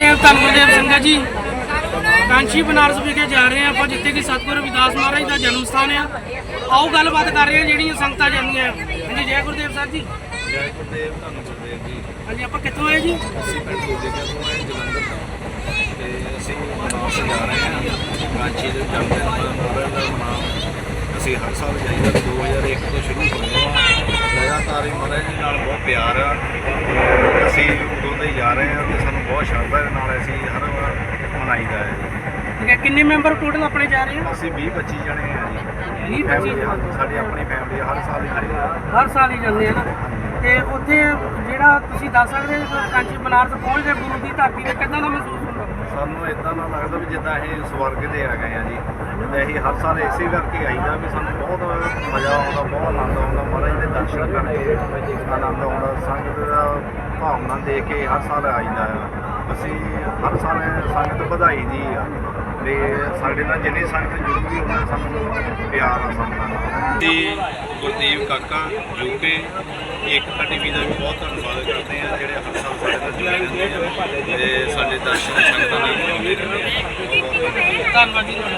ਧੰਨ ਗੁਰਦੇਵ ਸਿੰਘ ਜੀ। ਕਾਂਚੀ ਬਨਾਰਸ ਵਿਖੇ ਜਾ ਰਹੇ ਹਾਂ ਆਪਾਂ ਜਿੱਥੇ ਕਿ ਸਤਿਗੁਰੂ ਰਵਿਦਾਸ ਮਹਾਰਾਜ ਦਾ ਜਨਮ ਸਥਾਨ ਆ। ਆਓ ਗੱਲਬਾਤ ਕਰ ਰਹੇ ਹਾਂ ਜਿਹੜੀਆਂ ਸੰਗਤਾਂ ਜਾਂਦੀਆਂ। ਹਾਂਜੀ ਜੈ ਗੁਰਦੇਵ ਸਾਹਿਬ ਜੀ। ਜੈ ਗੁਰਦੇਵ ਧੰਨ ਗੁਰਦੇਵ ਜੀ। ਹਾਂਜੀ ਆਪਾਂ ਕਿੱਥੋਂ ਆਏ ਜੀ? ਅਸੀਂ ਪਿੰਡ ਦੂਜੇ ਤੋਂ ਆਏ? ਜਲੰਧਰ ਤੋਂ। ਤੇ ਅਸੀਂ ਮਨਾਸ ਜਾ ਰਹੇ ਹਾਂ। ਕਾਂਚੀ ਦੇ ਜਨਮ ਦਿਨ ਦਾ ਮਨਾਮ ਅਸੀਂ ਹਰ ਸਾਲ ਜਾਈਦਾ। 2001 ਤੋਂ ਸ਼ੁਰੂ ਹੋਇਆ ਲਗਾਤਾਰ ਹੀ ਮਹਾਰਾਜ ਜੀ ਨਾਲ ਬਹੁਤ ਪਿਆਰ ਆ। ਅਸੀਂ ਉਦੋਂ ਦੇ ਹੀ ਜਾ ਰਹੇ ਸਾਨੂੰ ਬਹੁਤ ਸ਼ਰਧਾ ਦੇ ਨਾਲ ਅਸੀਂ ਹਰ ਵਾਰ ਮਨਾਈਦਾ ਹੈ। ਠੀਕ ਹੈ ਕਿੰਨੇ ਮੈਂਬਰ ਟੋਟਲ ਆਪਣੇ ਜਾ ਰਹੇ ਆ ਅਸੀਂ 20 25 ਜਣੇ ਆ ਜੀ। 20 Family 25 ਆ, ਸਾਡੀ ਆਪਣੀ ਫੈਮਿਲੀ ਹਰ ਸਾਲ ਹੀ ਜਾਂਦੀ ਆ। ਹਰ ਸਾਲ ਹੀ ਜਾਂਦੇ ਆ ਨਾ। ਤੇ ਉੱਥੇ ਜਿਹੜਾ ਤੁਸੀਂ ਦੱਸ ਸਕਦੇ ਹੋ ਕਿ ਕਾਂਚੀ ਬਨਾਰਸ ਪਹੁੰਚ ਗਏ ਗੁਰੂ ਦੀ ਧਰਤੀ ਤੇ ਕਿੱਦਾਂ ਦਾ ਮਹਿਸੂਸ ਸਾਨੂੰ ਇਦਾਂ ਨਾ ਲੱਗਦਾ ਵੀ ਜਿੱਦਾਂ ਅਸੀਂ ਸਵਰਗ ਦੇ ਆ ਗਏ ਆ ਜੀ। ਤੇ ਅਸੀਂ ਹਰ ਸਾਲ ਇਸੇ ਕਰਕੇ ਆਈਦਾ ਵੀ ਸਾਨੂੰ ਬਹੁਤ ਮਜ਼ਾ ਆਉਂਦਾ, ਬਹੁਤ ਆਨੰਦ ਆਉਂਦਾ। ਮਹਾਰਾਜ ਦੇ ਦਰਸ਼ਨ ਕਰਕੇ ਆਨੰਦ ਆਉਂਦਾ। ਸੰਗਤ ਦਾ ਭਾਵਨਾ ਦੇ ਕੇ ਹਰ ਸਾਲ ਆਈਦਾ ਆ। ਅਸੀਂ ਹਰ ਸਾਲ ਸੰਗਤ ਵਧਾਈ ਦੀ ਆ। ਤੇ ਸਾਡੇ ਨਾਲ ਜਿੰਨੀ ਸੰਗਤ ਜੁੜਦੀ ਉਹਨਾਂ ਸਾਨੂੰ ਪਿਆਰ ਆ ਸੰਗਤਾਂ ਨਾਲ ਤੇ ਗੁਰਦੀਪ ਕਾਕਾ ਯੂਕੇ ਏਕਤਾ ਟੀਵੀ ਦਾ ਵੀ ਬਹੁਤ ਧੰਨਵਾਦ ਕਰਦੇ ਆ, ਜਿਹੜੇ ਤੇ ਸਾਡੇ ਦਰਸ਼ਨ ਸੰਗਤਾਂ ਨਾਲ। ਧੰਨਵਾਦ ਧੰਨਵਾਦ ਜੀ ਤੁਹਾਡਾ।